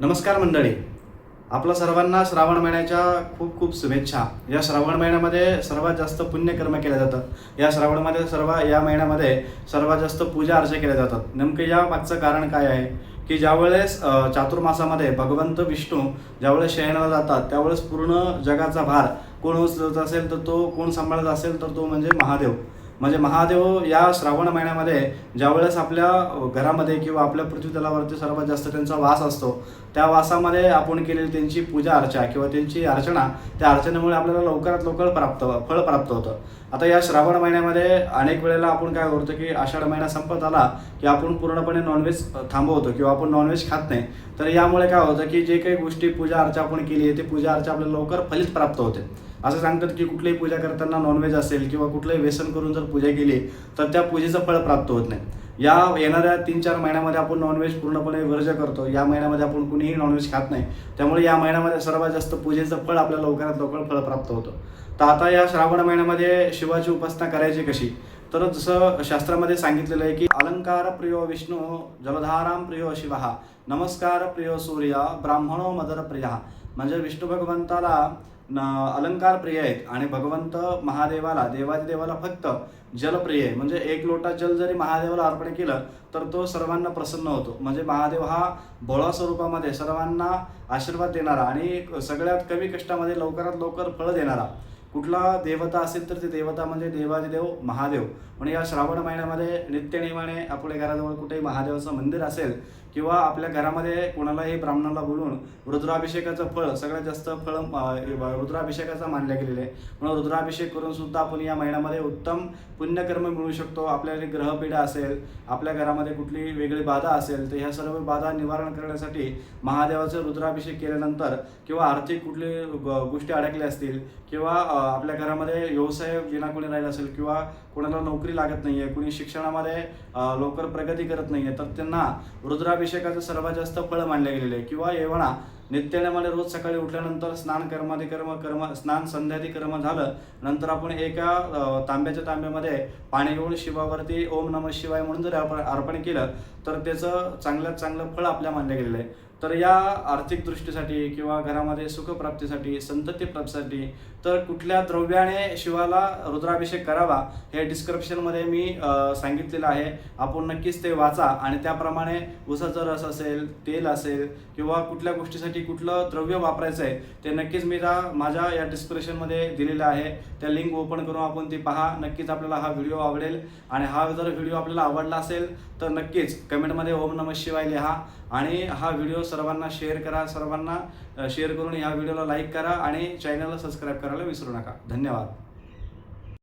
नमस्कार मंडळी. आपल्या सर्वांना श्रावण महिन्याच्या खूप खूप शुभेच्छा. या श्रावण महिन्यामध्ये सर्वात जास्त पुण्यकर्म केल्या जातात. या श्रावणमध्ये सर्व या महिन्यामध्ये सर्वात जास्त पूजा अर्चा केल्या जातात. नेमकं या मागचं कारण काय आहे? की ज्यावेळेस चातुर्मासामध्ये भगवंत विष्णू ज्यावेळेस शयनाला जातात त्यावेळेस पूर्ण जगाचा भार कोण उचलत असेल तर तो कोण सांभाळत असेल तर तो म्हणजे महादेव. म्हणजे महादेव या श्रावण महिन्यामध्ये ज्यावेळेस आपल्या घरामध्ये किंवा आपल्या पृथ्वीतलावरती सर्वात जास्त त्यांचा वास असतो त्या वासामध्ये आपण केलेली त्यांची पूजा अर्चा किंवा त्यांची अर्चना त्या अर्चनेमुळे आपल्याला लवकरात लवकर प्राप्त फळ प्राप्त होतं. आता या श्रावण महिन्यामध्ये अनेक वेळेला आपण काय करतो की आषाढ महिना संपत आला की आपण पूर्णपणे नॉनव्हेज थांबवतो किंवा आपण नॉनव्हेज खात नाही. तर यामुळे काय होतं की जे काही गोष्टी पूजा अर्चा आपण केली आहे ते पूजा अर्चा आपल्याला लवकर फलित प्राप्त होते. असं सांगतात की कुठलीही पूजा करताना नॉनव्हेज असेल किंवा कुठलंही व्यसन करून जर पूजा केली तर त्या पूजेचं फळ प्राप्त होत नाही. या येणाऱ्या तीन चार महिन्यामध्ये आपण नॉनव्हेज पूर्णपणे वर्ज करतो. या महिन्यामध्ये आपण कुणीही नॉनव्हेज खात नाही. त्यामुळे या महिन्यामध्ये सर्वात जास्त पूजेचं फळ आपल्याला लवकरात लवकर फळ प्राप्त होतं. तर आता या श्रावण महिन्यामध्ये शिवाची उपासना करायची कशी? तर जसं शास्त्रामध्ये सांगितलेलं आहे की अलंकार प्रियो विष्णू जलधाराम प्रियो शिवा नमस्कार प्रियो सूर्य ब्राह्मणो मदर प्रिया। म्हणजे विष्णू भगवंताला न अलंकार प्रिय आहेत आणि भगवंत महादेवाला देवाच्या देवाला फक्त जलप्रिय आहे. म्हणजे एक लोटा जल जरी महादेवाला अर्पण केलं तर तो सर्वांना प्रसन्न होतो. म्हणजे महादेव हा भोळा स्वरूपामध्ये सर्वांना आशीर्वाद देणारा आणि सगळ्यात कमी कष्टामध्ये लवकरात लवकर फळ देणारा. कुठला देवता असेल तर ते देवता म्हणजे देवादिदेव महादेव. म्हणजे या श्रावण महिन्यामध्ये नित्यनेमाने आपल्या घराजवळ कुठेही महादेवाचं मंदिर असेल किंवा आपल्या घरामध्ये कोणालाही ब्राह्मणाला बोलून रुद्राभिषेकाचं फळ सगळ्यात जास्त फळ रुद्राभिषेकाचा मानल्या गेलेलं आहे. म्हणून रुद्राभिषेक करून सुद्धा आपण या महिन्यामध्ये उत्तम पुण्यकर्म मिळू शकतो. आपल्याला ग्रहपीडा असेल आपल्या घरामध्ये कुठली वेगळी बाधा असेल तर ह्या सर्व बाधा निवारण करण्यासाठी महादेवाचं रुद्राभिषेक केल्यानंतर किंवा आर्थिक कुठली ग- गोष्टी अडकल्या असतील किंवा आपल्या घरामध्ये व्यवसाय विना कोणी राहिला असेल किंवा कोणाला नोकरी लागत नाही आहे कुणी शिक्षणामध्ये लवकर प्रगती करत नाही आहे तर त्यांना रुद्राभिषेकाचं सर्वात जास्त फळ मानले गेलेले आहे. किंवा येवणा नित्यनेमाने रोज सकाळी उठल्यानंतर स्नान कर्माधिकर्म कर्म स्नान संध्याधिकर्म झालं नंतर आपण एका तांब्याच्या तांब्यामध्ये पाणी घेऊन शिवावरती ओम नम शिवाय म्हणून जर आपण अर्पण केलं तर त्याचं चांगल्यात चांगलं फळ आपल्या मानलं गेलेलं आहे. तर या आर्थिक दृष्टीसाठी किंवा घरामध्ये सुखप्राप्तीसाठी संतती प्राप्तीसाठी तर कुठल्या द्रव्याने शिवाला रुद्राभिषेक करावा हे डिस्क्रिप्शनमध्ये मी सांगितलेलं आहे. आपण नक्कीच ते वाचा आणि त्याप्रमाणे उसाचा रस असेल तेल असेल किंवा कुठल्या गोष्टीसाठी कुठलं द्रव्य वापरायचं आहे ते नक्कीच मी त्या माझ्या या डिस्क्रिप्शनमध्ये दिलेलं आहे. त्या लिंक ओपन करून आपण ती पहा. नक्कीच आपल्याला हा व्हिडिओ आवडेल आणि हा जर व्हिडिओ आपल्याला आवडला असेल तर नक्कीच कमेंटमध्ये ओम नम शिवाय लिहा आणि हा व्हिडिओ सर्वांना शेअर करा सर्वांना शेअर करून या व्हिडिओला लाईक करा आणि चॅनलला सबस्क्राईब करायला विसरू नका. धन्यवाद.